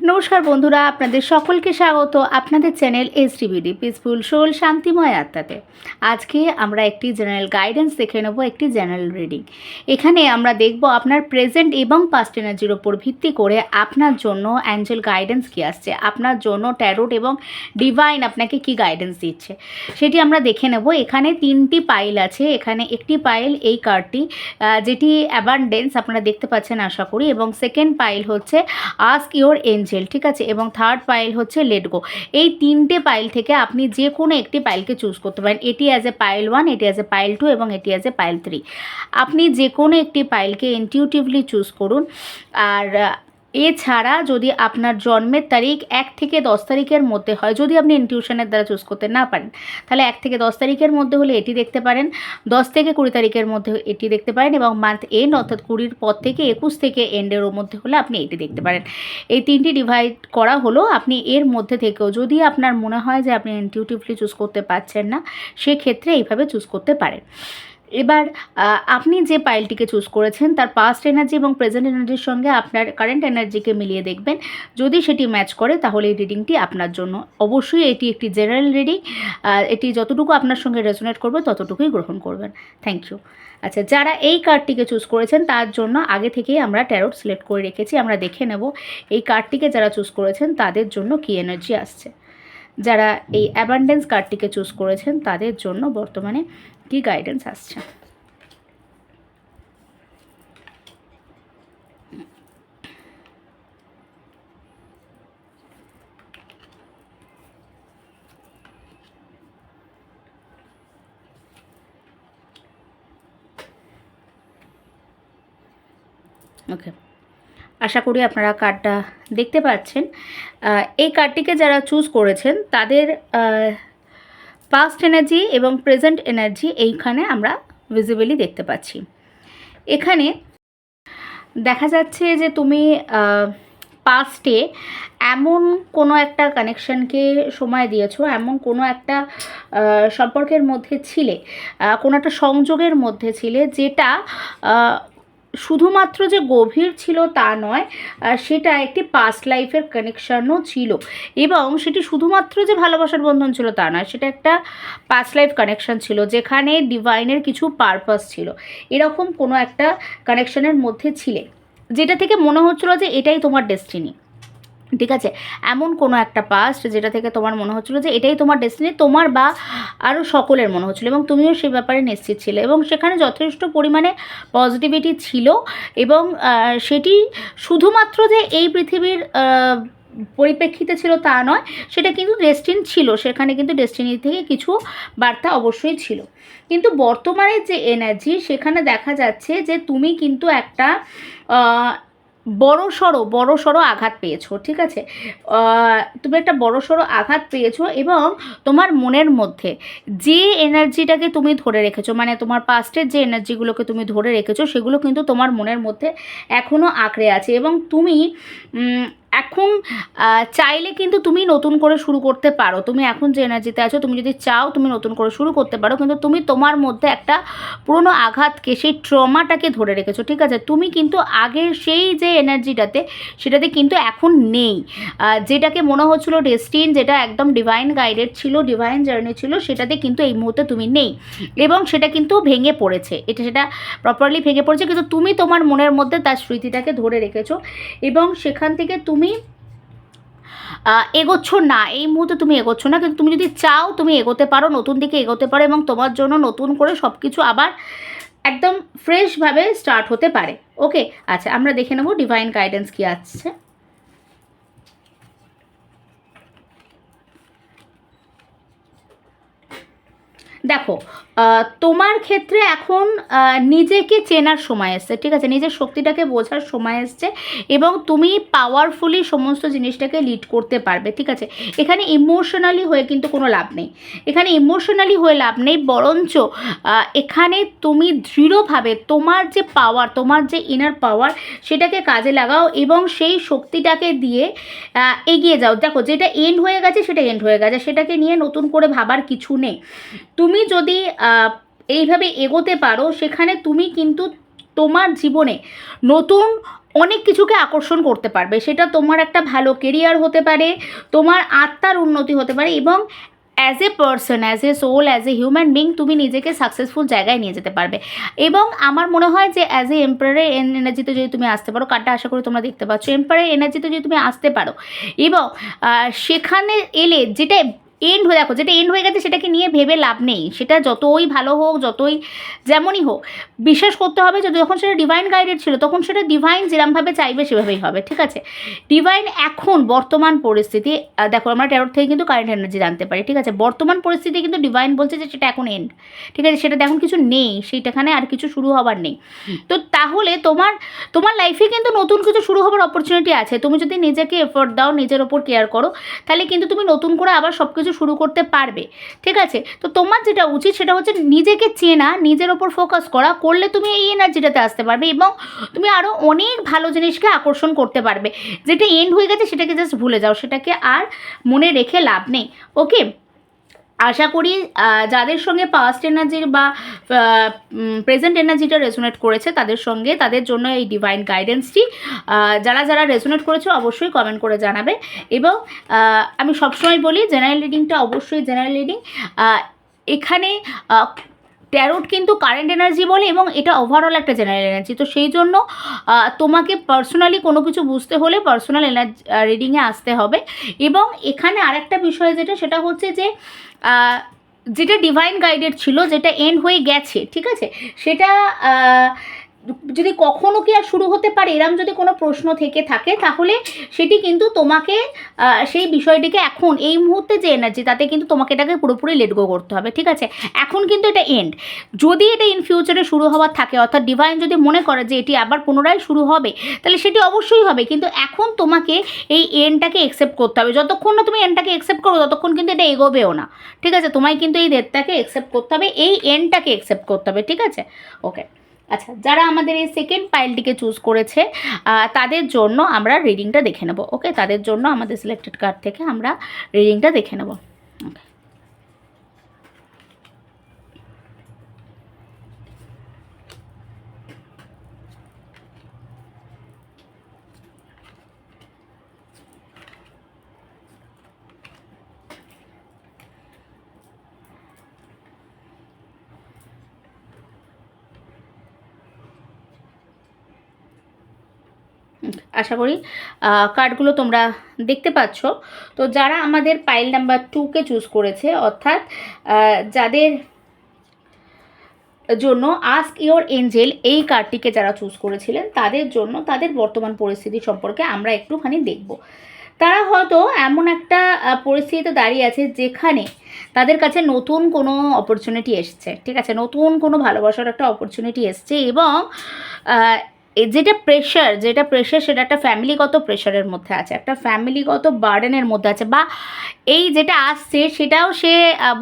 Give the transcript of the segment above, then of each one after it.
নমস্কার বন্ধুরা, আপনাদের সকলকে স্বাগত আপনাদের channel S DVD peaceful, soul, শান্তিময় আত্মাতে। আজকে আমরা একটি জেনারেল গাইডেন্স দেখে নেব, একটি জেনারেল রিডিং এখানে আমরা দেখব আপনার প্রেজেন্ট এবং পাস্ট এনার্জির ওপর ভিত্তি করে আপনার জন্য অ্যাঞ্জেল গাইডেন্স কী আসছে, আপনার জন্য ট্যারোট এবং ডিভাইন আপনাকে কি গাইডেন্স দিচ্ছে। সেটি আমরা দেখে নেব। এখানে তিনটি পাইল আছে। এখানে একটি পাইল এই কার্ডটি যেটি অ্যাবান্ডেন্স আপনারা দেখতে পাচ্ছেন আশা করি। এবং সেকেন্ড পাইল হচ্ছে আস্ক ইওর এঞ্জেল ঠিক আছে? এবং থার্ড পাইল হচ্ছে লেটগো এই তিনটে পাইল থেকে আপনি যে কোনো একটি পাইলকে চুজ করতে পারেন। এটি অ্যাজ এ পাইল ওয়ান এটি অ্যাজ এ পাইল টু এবং এটি অ্যাজ এ পাইল থ্রি আপনি যে কোনো একটি পাইলকে ইনটিউটিভলি চুজ করুন। আর এছাড়া যদি আপনার জন্মের তারিখ এক থেকে দশ তারিখের মধ্যে হয়, যদি আপনি ইনটিউশনের দ্বারা চুজ করতে না পারেন, তাহলে এক থেকে দশ তারিখের মধ্যে হলে এটি দেখতে পারেন, দশ থেকে কুড়ি তারিখের মধ্যে এটি দেখতে পারেন এবং মান্থ এন্ড অর্থাৎ কুড়ির পর থেকে একুশ থেকে এন্ডের মধ্যে হলে আপনি এটি দেখতে পারেন। এই তিনটি ডিভাইড করা হলো, আপনি এর মধ্যে থেকেও যদি আপনার মনে হয় যে আপনি ইনটিউটিভলি চুজ করতে পারছেন না, সেক্ষেত্রে এইভাবে চুজ করতে পারেন। এবার আপনি যে পাইলটিকে চুজ করেছেন, তার পাস্ট এনার্জি এবং প্রেজেন্ট এনার্জির সঙ্গে আপনার কারেন্ট এনার্জিকে মিলিয়ে দেখবেন। যদি সেটি ম্যাচ করে, তাহলে এই রিডিংটি আপনার জন্য। অবশ্যই এটি একটি জেনারেল রিডিং এটি যতটুকু আপনার সঙ্গে রেজোনেট করবে, ততটুকুই গ্রহণ করবেন। থ্যাংক ইউ আচ্ছা যারা এই কার্ডটিকে চুজ করেছেন, তার জন্য আগে থেকেই আমরা ট্যারোট সিলেক্ট করে রেখেছি। আমরা দেখে নেব, এই কার্ডটিকে যারা চুজ করেছেন, তাদের জন্য কী এনার্জি আসছে। যারা এই অ্যাবান্ডেন্স কার্ডটিকে চুজ করেছেন, তাদের জন্য বর্তমানে কী গাইডেন্স আসছে? ওকে আশা করি আপনারা কার্ডটা দেখতে পাচ্ছেন। এই কার্ডটিকে যারা চুজ করেছেন, তাদের পাস্ট এনার্জি এবং প্রেজেন্ট এনার্জি এইখানে আমরা ভিজিবলি দেখতে পাচ্ছি। এখানে দেখা যাচ্ছে যে তুমি পাস্টে এমন কোনো একটা কানেকশনকে সময় দিয়েছ, এমন কোনো একটা সম্পর্কের মধ্যে ছিলে কোনো একটা সংযোগের মধ্যে ছিলে যেটা শুধুমাত্র যে গভীর ছিল তা নয় সেটা একটি পাস্ট লাইফের কানেকশানও ছিল। এবং সেটি শুধুমাত্র যে ভালোবাসার বন্ধন ছিল তা নয়, সেটা একটা পাস্ট লাইফ কানেকশান ছিল, যেখানে ডিভাইনের কিছু পারপাস ছিল। এরকম কোনো একটা কানেকশানের মধ্যে ছিলে, যেটা থেকে মনে হচ্ছিল যে এটাই তোমার ডেস্টিনি ঠিক আছে? এমন কোনো একটা পাস্ট যেটা থেকে তোমার মনে হচ্ছিল যে এটাই তোমার ডেস্টিনি তোমার বা আরও সকলের মনে হচ্ছিল এবং তুমিও সেই ব্যাপারে নিশ্চিত ছিলে এবং সেখানে যথেষ্ট পরিমাণে পজিটিভিটি ছিল এবং সেটি শুধুমাত্র যে এই পৃথিবীর পরিপ্রেক্ষিতে ছিল তা নয়, সেটা কিন্তু ডেস্টিন ছিল। সেখানে কিন্তু ডেস্টিনি থেকে কিছু বার্তা অবশ্যই ছিল। কিন্তু বর্তমানে যে এনার্জি সেখানে দেখা যাচ্ছে যে তুমি কিন্তু একটা বড় সড়ো বড় সড়ো আঘাত পেয়েছ, ঠিক আছে? তুমি একটা বড় সড়ো আঘাত পেয়েছ এবং তোমার মনের মধ্যে যে এনার্জিটাকে তুমি ধরে রেখেছো মানে তোমার পাস্টের যে এনার্জিগুলোকে তুমি ধরে রেখেছো, সেগুলো কিন্তু তোমার মনের মধ্যে এখনও আঁকড়ে আছে এবং তুমি এখন চাইলে কিন্তু তুমি নতুন করে শুরু করতে পারো। তুমি এখন যে এনার্জিতে আছো, তুমি যদি চাও তুমি নতুন করে শুরু করতে পারো, কিন্তু তুমি তোমার মধ্যে একটা পুরনো আঘাতকে, সেই ট্রমাটাকে ধরে রেখেছো, ঠিক আছে? তুমি কিন্তু আগের সেই যে এনার্জিটাতে সেটাতে কিন্তু এখন নেই। যেটাকে মনে হচ্ছিল ডেস্টিন যেটা একদম ডিভাইন গাইডেড ছিল ডিভাইন জার্নি ছিল, সেটাতে কিন্তু এই মুহূর্তে তুমি নেই। এবং সেটা কিন্তু ভেঙে পড়েছে। এটা সেটা প্রপারলি ভেঙে পড়েছে, কিন্তু তুমি তোমার মনের মধ্যে তার স্মৃতিটাকে ধরে রেখেছো এবং সেখান থেকে তুমি আহ, এগোচ্ছ না। এই মুহূর্তে তুমি এগোচ্ছ না কিন্তু তুমি যদি চাও তুমি এগোতে পারো নতুন দিকে এগোতে পারো এবং তোমার জন্য নতুন করে সব কিছু আবার একদম ফ্রেশভাবে স্টার্ট হতে পারে। ওকে আচ্ছা আমরা দেখে নেব ডিভাইন গাইডেন্স কী আসছে দেখো তোমার ক্ষেত্রে এখন নিজেকে চেনার সময় এসছে, ঠিক আছে? নিজের শক্তিটাকে বোঝার সময় এসছে এবং তুমি পাওয়ারফুলি সমস্ত জিনিসটাকে লিড করতে পারবে, ঠিক আছে? এখানে ইমোশনালি হয়ে কিন্তু কোনো লাভ নেই। এখানে ইমোশনালি হয়ে লাভ নেই, বরঞ্চ এখানে তুমি দৃঢ়ভাবে তোমার যে পাওয়ার তোমার যে ইনার পাওয়ার সেটাকে কাজে লাগাও এবং সেই শক্তিটাকে দিয়ে এগিয়ে যাও। দেখো, যেটা এন্ড হয়ে গেছে, সেটা এন্ড হয়ে গেছে। সেটাকে নিয়ে নতুন করে ভাবার কিছু নেই। তুমি যদি এইভাবে এগোতে পারো, সেখানে তুমি কিন্তু তোমার জীবনে নতুন অনেক কিছুকে আকর্ষণ করতে পারবে। সেটা তোমার একটা ভালো কেরিয়ার হতে পারে, তোমার আত্মার উন্নতি হতে পারে এবং as a person as a soul as a human being তুমি নিজেকে সাকসেসফুল জায়গায় নিয়ে যেতে পারবে। এবং আমার মনে হয় যে অ্যাজ এ এম্পায়ারের এনার্জিতে যদি তুমি আসতে পারো কার্ডটা আশা করি তোমরা দেখতে পাচ্ছ এম্পায়ারের এনার্জিতে যদি তুমি আসতে পারো এবং সেখানে এলে যেটা এন্ড হয়ে দেখো যেটা এন্ড হয়ে গেছে সেটাকে নিয়ে ভেবে লাভ নেই। সেটা যতই ভালো হোক যতই যেমনই হোক বিশ্বাস করতে হবে যে যখন সেটা ডিভাইন গাইডেড ছিল তখন সেটা ডিভাইন যেরমভাবে চাইবে সেভাবেই হবে ঠিক আছে? ডিভাইন এখন বর্তমান পরিস্থিতি দেখো আমরা ট্যারোট থেকে কিন্তু কারেন্ট এনার্জি জানতে পারি ঠিক আছে? বর্তমান পরিস্থিতি কিন্তু ডিভাইন বলছে যে সেটা এখন এন্ড ঠিক আছে? সেটা এখন কিছু নেই সেইটাখানে আর কিছু শুরু হবার নেই। তো তাহলে তোমার তোমার লাইফে কিন্তু নতুন কিছু শুরু হবার অপরচুনিটি আছে। তুমি যদি নিজেকে এফোর্ট দাও নিজের ওপর কেয়ার করো তাহলে কিন্তু তুমি নতুন করে আবার সব কিছু শুরু করতে পারবে, ঠিক আছে? তো তোমার যেটা উচিত সেটা হচ্ছে নিজেকে চেনা, নিজের ওপর ফোকাস করা, করলে তুমি এই এনার্জিটাতে আসতে পারবে এবং তুমি আরও অনেক ভালো জিনিসকে আকর্ষণ করতে পারবে। যেটা এন্ড হয়ে গেছে সেটাকে জাস্ট ভুলে যাও, সেটাকে আর মনে রেখে লাভ নেই ওকে আশা করি যাদের সঙ্গে পাস্ট এনার্জির বা প্রেজেন্ট এনার্জিটা রেজোনেট করেছে, তাদের সঙ্গে তাদের জন্য এই ডিভাইন গাইডেন্সটি যারা যারা রেজোনেট করেছে অবশ্যই কমেন্ট করে জানাবে। এবং আমি সবসময় বলি জেনারেল রিডিংটা অবশ্যই জেনারেল রিডিং এখানে ট্যারোট কিন্তু কারেন্ট এনার্জি বলে এবং এটা ওভারঅল একটা জেনারেল এনার্জি তো সেই জন্য তোমাকে পার্সোনালি কোনো কিছু বুঝতে হলে পার্সোনাল এনার্জি রিডিংয়ে আসতে হবে। এবং এখানে আরেকটা বিষয় যেটা, সেটা হচ্ছে যে যেটা ডিভাইন গাইডেড ছিল, যেটা এন্ড হয়ে গেছে, ঠিক আছে? সেটা যদি কখনো কি আর শুরু হতে পারে, এরম যদি কোনো প্রশ্ন থেকে থাকে, তাহলে সেটি কিন্তু তোমাকে সেই বিষয়টিকে এখন, এই মুহূর্তে যে এনার্জি তাতে কিন্তু তোমাকে এটাকে পুরোপুরি লেট গো করতে হবে, ঠিক আছে? এখন কিন্তু এটা এন্ড যদি এটা ইন ফিউচারে শুরু হওয়ার থাকে, অর্থাৎ ডিভাইন যদি মনে করে যে এটি আবার পুনরায় শুরু হবে, তাহলে সেটি অবশ্যই হবে, কিন্তু এখন তোমাকে এই এন্ডটাকে একসেপ্ট করতে হবে। যতক্ষণ না তুমি এন্ডটাকে একসেপ্ট করো, ততক্ষণ কিন্তু এটা এগোবেও না, ঠিক আছে? তোমায় কিন্তু এই ডেটটাকে একসেপ্ট করতে হবে, এই এন্ডটাকে একসেপ্ট করতে হবে, ঠিক আছে? ওকে আচ্ছা যারা আমাদের এই সেকেন্ড পাইলটিকে চুজ করেছে তাদের জন্য আমরা রিডিংটা দেখে নেব ওকে তাদের জন্য আমাদের সিলেক্টেড কার্ড থেকে আমরা রিডিংটা দেখে নেব ওকে আশা করি কার্ডগুলো তোমরা দেখতে পাচ্ছ। তো যারা আমাদের পাইল নাম্বার টুকে চুজ করেছে, অর্থাৎ যাদের জন্য আস্ক ইওর এঞ্জেল এই কার্ডটিকে যারা চুজ করেছিলেন, তাদের জন্য তাদের বর্তমান পরিস্থিতি সম্পর্কে আমরা একটুখানি দেখব। তারা হয়তো এমন একটা পরিস্থিতিতে দাঁড়িয়ে আছে যেখানে তাদের কাছে নতুন কোনো অপরচুনিটি এসছে, ঠিক আছে? নতুন কোনো ভালোবাসার একটা অপরচুনিটি এসছে এবং যেটা প্রেশার যেটা প্রেশার সেটা একটা ফ্যামিলিগত প্রেশারের মধ্যে আছে, একটা ফ্যামিলিগত বার্ডেনের মধ্যে আছে, বা এই যেটা আসছে সেটাও সে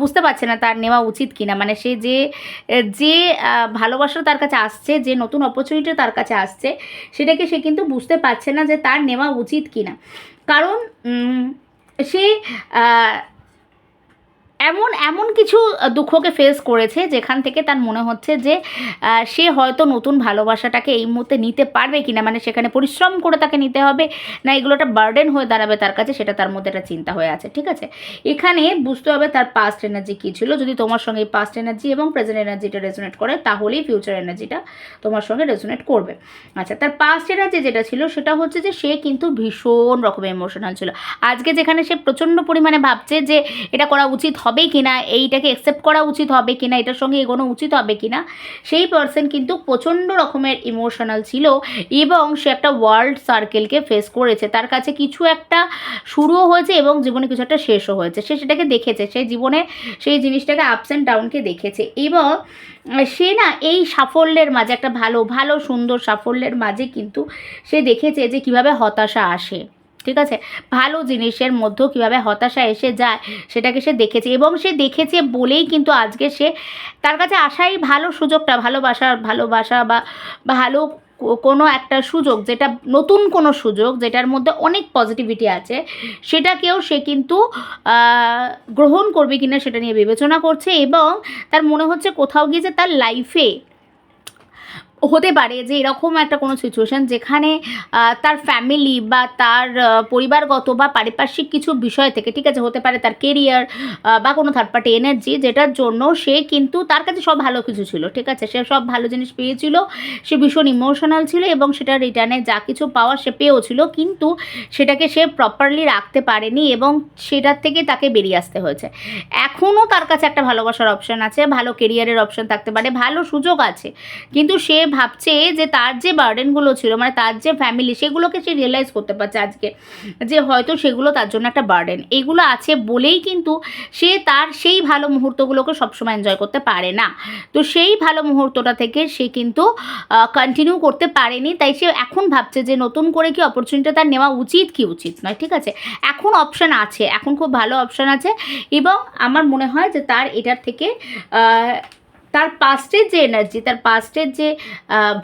বুঝতে পারছে না তার নেওয়া উচিত কিনা মানে সে যে যে ভালোবাসা তার কাছে আসছে, যে নতুন অপরচুনিটি তার কাছে আসছে, সেটাকে সে কিন্তু বুঝতে পারছে না যে তার নেওয়া উচিত কিনা। কারণ সে এমন এমন কিছু দুঃখকে ফেস করেছে যেখান থেকে তার মনে হচ্ছে যে সে হয়তো নতুন ভালোবাসাটাকে এই মুহূর্তে নিতে পারবে কিনা। মানে সেখানে পরিশ্রম করে তাকে নিতে হবে না, এগুলো একটা বার্ডেন হয়ে দাঁড়াবে তার কাছে, সেটা তার মধ্যে একটা চিন্তা হয়ে আছে, ঠিক আছে? এখানে বুঝতে হবে তার পাস্ট এনার্জি কী ছিল। যদি তোমার সঙ্গে এই পাস্ট এনার্জি এবং প্রেজেন্ট এনার্জিটা রেজোনেট করে, তাহলেই ফিউচার এনার্জিটা তোমার সঙ্গে রেজোনেট করবে। আচ্ছা তার পাস্ট এনার্জি যেটা ছিল, সেটা হচ্ছে যে, সে কিন্তু ভীষণ রকমের ইমোশনাল ছিল। আজকে যেখানে সে প্রচণ্ড পরিমাণে ভাবছে যে, এটা করা উচিত হবে কি না এইটাকে অ্যাকসেপ্ট করা উচিত হবে কি না এটার সঙ্গে এগোনো উচিত হবে কি না সেই পার্সন কিন্তু প্রচণ্ড রকমের ইমোশনাল ছিল এবং সে একটা ওয়ার্ল্ড সার্কেলকে ফেস করেছে। তার কাছে কিছু একটা শুরুও হয়েছে এবং জীবনে কিছু একটা শেষও হয়েছে। সে সেটাকে দেখেছে, সে জীবনে সেই জিনিসটাকে আপস অ্যান্ড ডাউনকে দেখেছে এবং সে না এই সাফল্যের মাঝে, একটা ভালো ভালো, সুন্দর সাফল্যের মাঝে কিন্তু সে দেখেছে যে কীভাবে হতাশা আসে। ঠিক আছে? ভালো জিনিসের মধ্যেও কীভাবে হতাশা এসে যায় সেটাকে সে দেখেছে এবং সে দেখেছে বলেই কিন্তু আজকে সে তার কাছে আসাই ভালো সুযোগটা ভালোবাসা ভালোবাসা বা ভালো কোনো একটা সুযোগ যেটা নতুন কোনো সুযোগ যেটার মধ্যে অনেক পজিটিভিটি আছে সেটাকেও সে কিন্তু গ্রহণ করবে কিনা সেটা নিয়ে বিবেচনা করছে এবং তার মনে হচ্ছে কোথাও গিয়ে যে তার লাইফে হতে পারে যে এরকম একটা কোনো সিচুয়েশান যেখানে তার ফ্যামিলি বা তার পরিবারগত বা পারিপার্শ্বিক কিছু বিষয় থেকে, ঠিক আছে, হতে পারে তার কেরিয়ার বা কোনো থার্ড পার্টি এনার্জি যেটার জন্য সে কিন্তু তার কাছে সব ভালো কিছু ছিল, ঠিক আছে? সে সব ভালো জিনিস পেয়েছিল, সে ভীষণ ইমোশনাল ছিল এবং সেটা রিটার্নে যা কিছু পাওয়ার সে পেয়েও ছিল কিন্তু সেটাকে সে প্রপারলি রাখতে পারেনি এবং সেটার থেকে তাকে বেরিয়ে আসতে হয়েছে। এখনও তার কাছে একটা ভালোবাসার অপশান আছে, ভালো কেরিয়ারের অপশন থাকতে পারে, ভালো সুযোগ আছে, কিন্তু সে ভাবছে যে তার যে বার্ডেনগুলো ছিল মানে তার যে ফ্যামিলি সেগুলোকে সে রিয়েলাইজ করতে পারছে আজকে। যে হয়তো সেগুলো তার জন্য একটা বার্ডেন এগুলো আছে বলেই কিন্তু সে তার সেই ভালো মুহূর্তগুলোকে সবসময় এনজয় করতে পারে না। তো সেই ভালো মুহূর্তটা থেকে সে কিন্তু কন্টিনিউ করতে পারেনি। তাই সে এখন ভাবছে যে নতুন করে কি অপরচুনিটি তার নেওয়া উচিত কি উচিত নয়, ঠিক আছে? এখন অপশান আছে, এখন খুব ভালো অপশান আছে। এবং আমার মনে হয় যে তার এটার থেকে তার পাস্টের যে এনার্জি, তার পাস্টের যে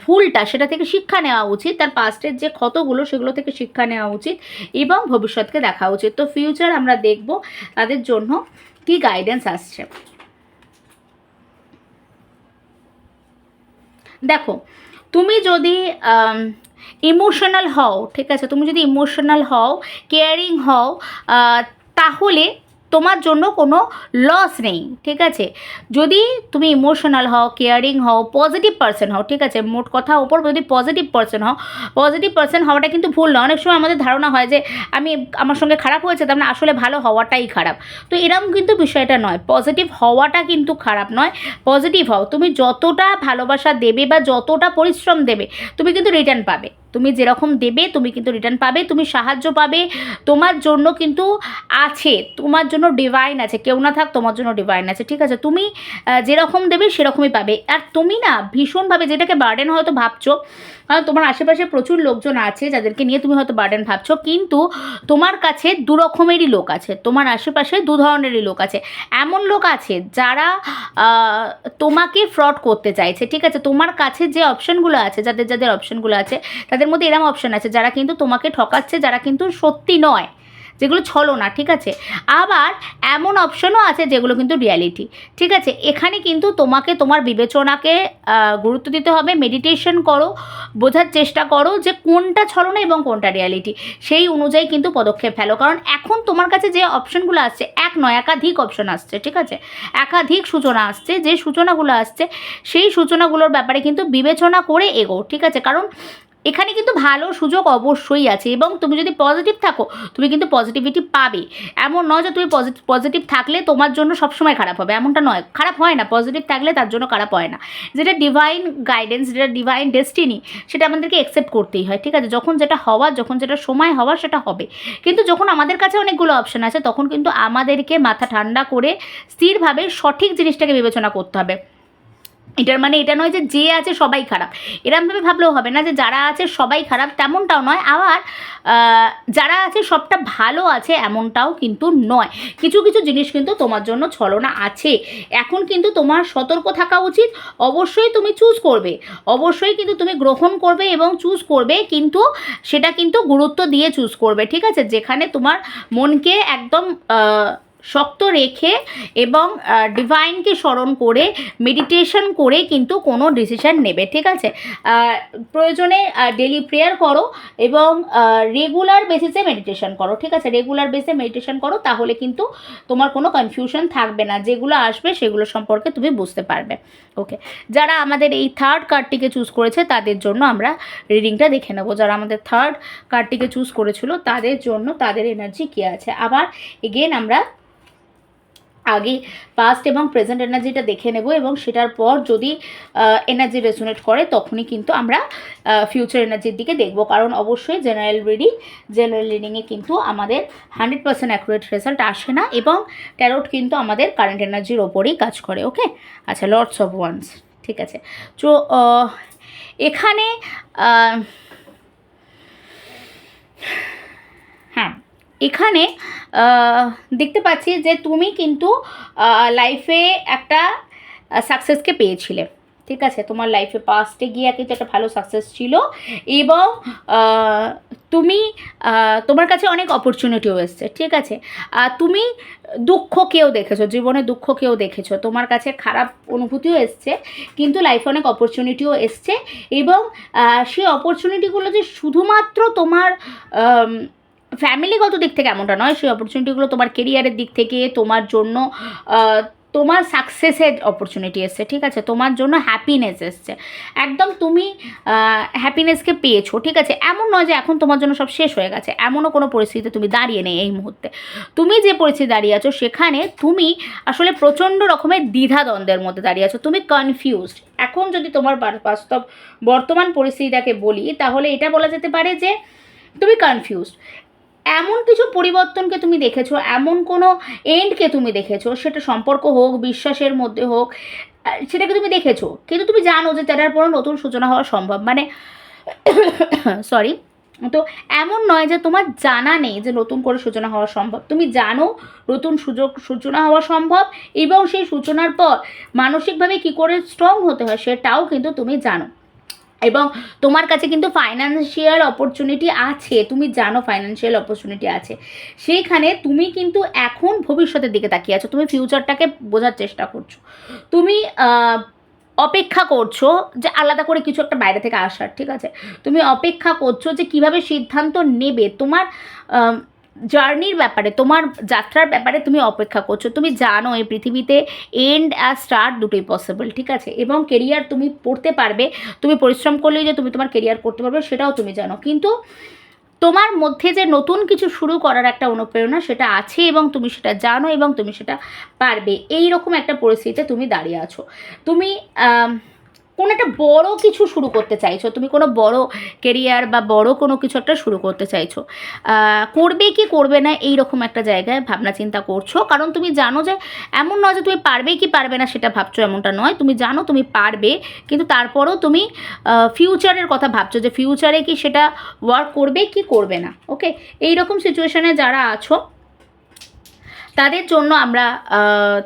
ভুলটা সেটা থেকে শিক্ষা নেওয়া উচিত, তার পাস্টের যে ক্ষতগুলো সেগুলো থেকে শিক্ষা নেওয়া উচিত এবং ভবিষ্যৎকে দেখা উচিত। তো ফিউচার আমরা দেখব তাদের জন্য কি গাইডেন্স আসছে। দেখো, তুমি যদি ইমোশনাল হও, ঠিক আছে? তুমি যদি ইমোশনাল হও কেয়ারিং হও তাহলে তোমার জন্য কোনো লস নেই, ঠিক আছে? যদি তুমি ইমোশনাল হও কেয়ারিং হও পজিটিভ পার্সন হও, ঠিক আছে? মোট কথা ওপর যদি পজিটিভ পার্সন হও পজিটিভ পার্সন হওয়াটা কিন্তু ভুল না অনেক সময় আমাদের ধারণা হয় যে আমি আমার সঙ্গে খারাপ হয়েছে, তার মানে আসলে ভালো হওয়াটাই খারাপ। তো এরকম কিন্তু বিষয়টা নয়। পজিটিভ হওয়াটা কিন্তু খারাপ নয়। পজিটিভ হও। তুমি যতটা ভালোবাসা দেবে বা যতটা পরিশ্রম দেবে, তুমি কিন্তু রিটার্ন পাবে। তুমি যেরকম দেবে, তুমি কিন্তু রিটার্ন পাবে, তুমি সাহায্য পাবে। তোমার জন্য কিন্তু আছে, তোমার জন্য ডিভাইন আছে। কেউ না থাক, তোমার জন্য ডিভাইন আছে, ঠিক আছে? তুমি যেরকম দেবে সেরকমই পাবে। আর তুমি না ভীষণভাবে যেটাকে বার্ডেন হয়তো ভাবছ কারণ তোমার আশেপাশে প্রচুর লোকজন আছে যাদেরকে নিয়ে তুমি হয়তো বার্ডেন ভাবছ, কিন্তু তোমার কাছে দু রকমেরই লোক আছে, তোমার আশেপাশে দু ধরনেরই লোক আছে। এমন লোক আছে যারা তোমাকে ফ্রড করতে চাইছে, ঠিক আছে? তোমার কাছে যে অপশনগুলো আছে, যাদের যাদের অপশনগুলো আছে, তাদের মধ্যে এরম অপশন আছে যারা কিন্তু তোমাকে ঠকাচ্ছে, যারা কিন্তু সত্যি নয়। যেগুলো ছলো না, ঠিক আছে? আবার এমন অপশনও আছে যেগুলো কিন্তু রিয়ালিটি ঠিক আছে? এখানে কিন্তু তোমাকে, তোমার বিবেচনাকে গুরুত্ব দিতে হবে মেডিটেশন করো, বোঝার চেষ্টা করো যে কোনটা ছলনা এবং কোনটা রিয়ালিটি সেই অনুযায়ী কিন্তু পদক্ষেপ ফেলো। কারণ এখন তোমার কাছে যে অপশনগুলো আসছে, এক নয়, একাধিক অপশন আসছে, ঠিক আছে? একাধিক সূচনা আসছে, যে সূচনাগুলো আসছে, সেই সূচনাগুলোর ব্যাপারে কিন্তু বিবেচনা করে এগো ঠিক আছে? কারণ এখানে কিন্তু ভালো সুযোগ অবশ্যই আছে এবং তুমি যদি পজিটিভ থাকো, তুমি কিন্তু পজিটিভিটি পাবে। এমন নয় যে তুমি পজিটিভ থাকলে তোমার জন্য সবসময় খারাপ হবে, এমনটা নয়। খারাপ হয় না পজিটিভ থাকলে তার জন্য খারাপ হয় না। যেটা ডিভাইন গাইডেন্স যেটা ডিভাইন ডেস্টিনি সেটা আমাদেরকে অ্যাকসেপ্ট করতেই হয়, ঠিক আছে? যখন যেটা হওয়ার, যখন যেটা সময় হওয়ার, সেটা হবে। কিন্তু যখন আমাদের কাছে অনেকগুলো অপশন আছে, তখন কিন্তু আমাদেরকে মাথা ঠান্ডা করে স্থিরভাবে সঠিক জিনিসটাকে বিবেচনা করতে হবে। এটার মানে এটা নয় যে যে আছে সবাই খারাপ। এরমভাবে ভাবলেও হবে না যে যারা আছে সবাই খারাপ তেমনটাও নয়, আবার যারা আছে সবটা ভালো আছে এমনটাও কিন্তু নয়। কিছু কিছু জিনিস কিন্তু তোমার জন্য ছলনা আছে। এখন কিন্তু তোমার সতর্ক থাকা উচিত, অবশ্যই তুমি চুজ করবে। অবশ্যই কিন্তু তুমি গ্রহণ করবে এবং চুজ করবে, কিন্তু সেটা কিন্তু গুরুত্ব দিয়ে চুজ করবে, ঠিক আছে? যেখানে তোমার মনকে একদম শক্ত রেখে এবং ডিভাইনকে স্মরণ করে মেডিটেশন করে কিন্তু কোনো ডিসিশন নেবে, ঠিক আছে? প্রয়োজনে ডেলি প্রেয়ার করো এবং রেগুলার বেসিসে মেডিটেশন করো, ঠিক আছে? রেগুলার বেসে মেডিটেশন করো, তাহলে কিন্তু তোমার কোনো কনফিউশন থাকবে না। যেগুলো আসবে, সেগুলো সম্পর্কে তুমি বুঝতে পারবে। ওকে যারা আমাদের এই থার্ড কার্ডটিকে চুজ করেছে, তাদের জন্য আমরা রিডিংটা দেখে নেব। যারা আমাদের থার্ড কার্ডটিকে চুজ করেছিল, তাদের জন্য তাদের এনার্জি কী আছে? আবার এগেন আমরা আগে পাস্ট এবং প্রেজেন্ট এনার্জিটা দেখে নেব এবং সেটার পর যদি এনার্জি রেসোনেট করে, তখনই কিন্তু আমরা ফিউচার এনার্জির দিকে দেখব। কারণ অবশ্যই জেনারেল রিডিং জেনারেল রিডিংয়ে কিন্তু আমাদের হান্ড্রেড পার্সেন্ট অ্যাকুরেট রেজাল্ট আসে না এবং ট্যারোট কিন্তু আমাদের কারেন্ট এনার্জির ওপরেই কাজ করে ওকে আচ্ছা লর্ডস অফ ওয়ান্স ঠিক আছে। তো এখানে হ্যাঁ এখানে দেখতে পাচ্ছি যে তুমি কিন্তু লাইফে একটা সাকসেসকে পেয়েছিলে। ঠিক আছে? তোমার লাইফে পাস্টে গিয়ে কিন্তু একটা ভালো সাকসেস ছিল এবং তুমি তোমার কাছে অনেক অপরচুনিটিও এসছে। ঠিক আছে? তুমি দুঃখ কেউ দেখেছ, জীবনে দুঃখ কেউ দেখেছ, তোমার কাছে খারাপ অনুভূতিও এসছে, কিন্তু লাইফে অনেক অপরচুনিটিও এসছে এবং সেই অপরচুনিটিগুলো যে শুধুমাত্র তোমার ফ্যামিলিগত দিক থেকে এমনটা নয়, সেই অপরচুনিটিগুলো তোমার কেরিয়ারের দিক থেকে, তোমার জন্য তোমার সাকসেসের অপরচুনিটি এসছে, ঠিক আছে? তোমার জন্য হ্যাপিনেস এসছে। একদম তুমি হ্যাপিনেসকে পেয়েছ, ঠিক আছে? এমন নয় যে এখন তোমার জন্য সব শেষ হয়ে গেছে, এমনও কোনো পরিস্থিতিতে তুমি দাঁড়িয়ে নেই এই মুহূর্তে। তুমি যে পরিস্থিতি দাঁড়িয়ে আছো, সেখানে তুমি আসলে প্রচণ্ড রকমের দ্বিধাদ্বন্দ্বের মধ্যে দাঁড়িয়ে আছো, তুমি কনফিউজড এখন যদি তোমার বাস্তব বর্তমান পরিস্থিতিটাকে বলি, তাহলে এটা বলা যেতে পারে যে, তুমি কনফিউজড এমন কিছু পরিবর্তনকে তুমি দেখেছ? এমন কোনো এন্ডকে তুমি দেখেছ? সেটা সম্পর্ক হোক, বিশ্বাসের মধ্যে হোক সেটাকে তুমি দেখেছ? কিন্তু তুমি জানো যে তার পরে নতুন সূচনা হওয়া সম্ভব। মানে সরি তো এমন নয় যে তোমার জানা নেই যে নতুন করে সূচনা হওয়া সম্ভব। তুমি জানো নতুন সুযোগ, সূচনা হওয়া সম্ভব এবং সেই সূচনার পর মানসিকভাবে কী করে স্ট্রং হতে হয় সেটাও কিন্তু তুমি জানো। এবং তোমার কাছে কিন্তু ফাইন্যান্সিয়াল অপরচুনিটি আছে, তুমি জানো ফাইন্যান্সিয়াল অপরচুনিটি আছে। সেইখানে তুমি কিন্তু এখন ভবিষ্যতের দিকে তাকিয়ে আছো, তুমি ফিউচারটাকে বোঝার চেষ্টা করছ। তুমি অপেক্ষা করছ যে আলাদা করে কিছু একটা বাইরে থেকে আসার, ঠিক আছে? তুমি অপেক্ষা করছ যে কীভাবে সিদ্ধান্ত নেবে, তোমার জার্নির ব্যাপারে, তোমার যাত্রার ব্যাপারে তুমি অপেক্ষা করছ। তুমি জানো এই পৃথিবীতে এন্ড আর স্টার্ট দুটোই পসিবল ঠিক আছে? এবং কেরিয়ার তুমি পড়তে পারবে। তুমি পরিশ্রম করলেই যে তুমি তোমার কেরিয়ার করতে পারবে, সেটাও তুমি জানো। কিন্তু তোমার মধ্যে যে নতুন কিছু শুরু করার একটা অনুপ্রেরণা, সেটা আছে এবং তুমি সেটা জানো এবং তুমি সেটা পারবে। এই রকম একটা পরিস্থিতিতে তুমি দাঁড়িয়ে আছো। তুমি কোনো একটা বড় কিছু শুরু করতে চাইছো, তুমি কোনো বড় কেরিয়ার বা বড় কোনো কিছু একটা শুরু করতে চাইছো করবে কি করবে না এই রকম একটা জায়গায় ভাবনা চিন্তা করছ? কারণ তুমি জানো যে এমন নয় যে তুমি পারবে কি পারবে না সেটা ভাবছ এমনটা নয়, তুমি জানো তুমি পারবে, কিন্তু তারপরেও তুমি ফিউচারের কথা ভাবছ যে ফিউচারে কি সেটা ওয়ার্ক করবে কি করবে না ওকে এই রকম সিচুয়েশনে যারা আছো তাদের জন্য আমরা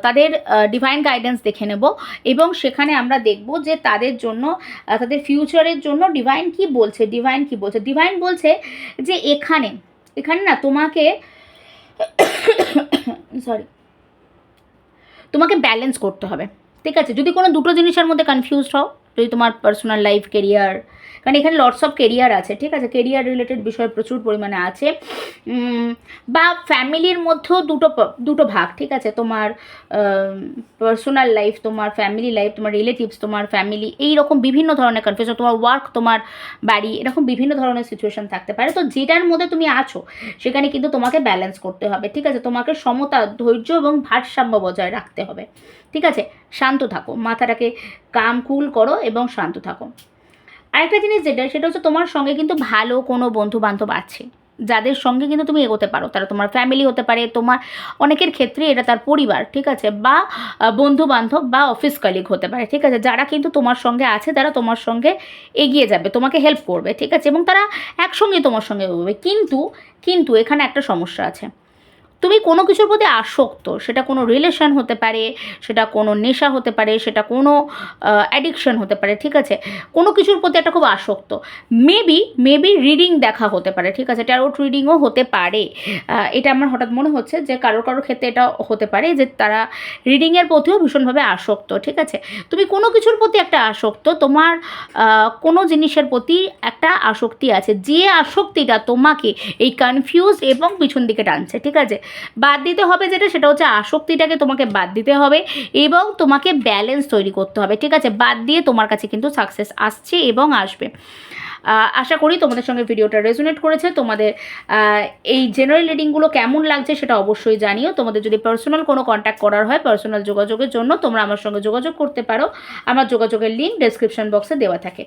তাদের ডিভাইন গাইডেন্স দেখে নেব এবং সেখানে আমরা দেখব যে তাদের জন্য তাদের ফিউচারের জন্য ডিভাইন কি বলছে ডিভাইন কি বলছে। ডিভাইন বলছে যে এখানে এখানে না তোমাকে সরি তোমাকে ব্যালেন্স করতে হবে। ঠিক আছে? যদি কোনো দুটো জিনিসের মধ্যে কনফিউজড হও, যদি তোমার পার্সোনাল লাইফ কেরিয়ার কারণ এখানে লটস অফ কেরিয়ার আছে, ঠিক আছে? কেরিয়ার রিলেটেড বিষয় প্রচুর পরিমাণে আছে। বা ফ্যামিলির মধ্যেও দুটো দুটো ভাগ, ঠিক আছে? তোমার পার্সোনাল লাইফ তোমার ফ্যামিলি লাইফ তোমার রিলেটিভস তোমার ফ্যামিলি এই রকম বিভিন্ন ধরনের কনফিউশন তোমার ওয়ার্ক তোমার বাড়ি, এরকম বিভিন্ন ধরনের সিচুয়েশন থাকতে পারে। তো যেটার মধ্যে তুমি আছো, সেখানে কিন্তু তোমাকে ব্যালেন্স করতে হবে, ঠিক আছে? তোমাকে সমতা, ধৈর্য এবং ভারসাম্য বজায় রাখতে হবে, ঠিক আছে? শান্ত থাকো, মাথাটাকে কাম কুল করো এবং শান্ত থাকো। আরেকটা জিনিস যেটা, সেটা হচ্ছে তোমার সঙ্গে কিন্তু ভালো কোনো বন্ধু বান্ধব আছে। যাদের সঙ্গে কিন্তু তুমি এগোতে পারো। তারা তোমার ফ্যামিলি হতে পারে, তোমার অনেকের ক্ষেত্রে এটা তার পরিবার, ঠিক আছে? বা বন্ধু বান্ধব বা অফিস কলিগ হতে পারে, ঠিক আছে? যারা কিন্তু তোমার সঙ্গে আছে, তারা তোমার সঙ্গে এগিয়ে যাবে, তোমাকে হেল্প করবে, ঠিক আছে? এবং তারা একসঙ্গে তোমার সঙ্গে এগোবে। কিন্তু কিন্তু এখানে একটা সমস্যা আছে। তুমি কোনো কিছুর প্রতি আসক্ত, সেটা কোনো রিলেশন হতে পারে, সেটা কোনো নেশা হতে পারে, সেটা কোনো অ্যাডিকশন হতে পারে, ঠিক আছে? কোনো কিছুর প্রতি একটা খুব আসক্ত। মেবি মেবি রিডিং দেখা হতে পারে, ঠিক আছে? ট্যারোট রিডিংও হতে পারে। এটা আমার হঠাৎ মনে হচ্ছে যে কারোর কারোর ক্ষেত্রে এটা হতে পারে যে তারা রিডিংয়ের প্রতিও ভীষণভাবে আসক্ত, ঠিক আছে? তুমি কোনো কিছুর প্রতি একটা আসক্ত, তোমার কোনো জিনিসের প্রতি একটা আসক্তি আছে, যে আসক্তিটা তোমাকে এই কনফিউজ এবং পিছন দিকে টানছে, ঠিক আছে? বাদ দিতে হবে যেটা, সেটা হচ্ছে আসক্তিটাকে তোমাকে বাদ দিতে হবে এবং তোমাকে ব্যালেন্স তৈরি করতে হবে, ঠিক আছে? বাদ দিয়ে তোমার কাছে কিন্তু সাকসেস আসছে এবং আসবে। আশা করি তোমাদের সঙ্গে ভিডিওটা রেজোনেট করেছে। তোমাদের এই জেনারেল রিডিংগুলো কেমন লাগছে সেটা অবশ্যই জানিও। তোমাদের যদি পার্সোনাল কোনো কন্ট্যাক্ট করার হয় পার্সোনাল যোগাযোগের জন্য তোমরা আমার সঙ্গে যোগাযোগ করতে পারো। আমার যোগাযোগের লিঙ্ক ডেসক্রিপশন বক্সে দেওয়া থাকে।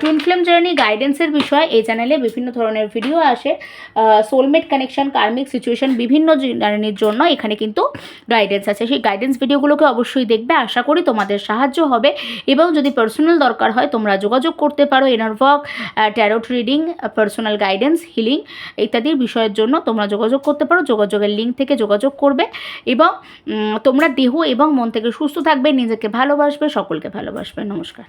টুইন ফ্লেম জার্নি গাইডেন্সের বিষয়ে, এই চ্যানেলে বিভিন্ন ধরনের ভিডিও আসে। সোলমেট কানেকশন কার্মিক সিচুয়েশন বিভিন্ন জার্নির জন্য এখানে কিন্তু গাইডেন্স আছে। সেই গাইডেন্স ভিডিওগুলোকে অবশ্যই দেখবে। আশা করি তোমাদের সাহায্য হবে। এবং যদি পার্সোনাল দরকার হয়, তোমরা যোগাযোগ করতে পারো। এনার work tarot reading personal guidance healing ইত্যাদির বিষয়ের জন্য তোমরা যোগাযোগ করতে পারো। যোগাযোগের লিঙ্ক থেকে যোগাযোগ করবে এবং তোমরা দেহ এবং মন থেকে সুস্থ থাকবে, নিজেকে ভালোবাসবে, সকলকে ভালোবাসবে। নমস্কার।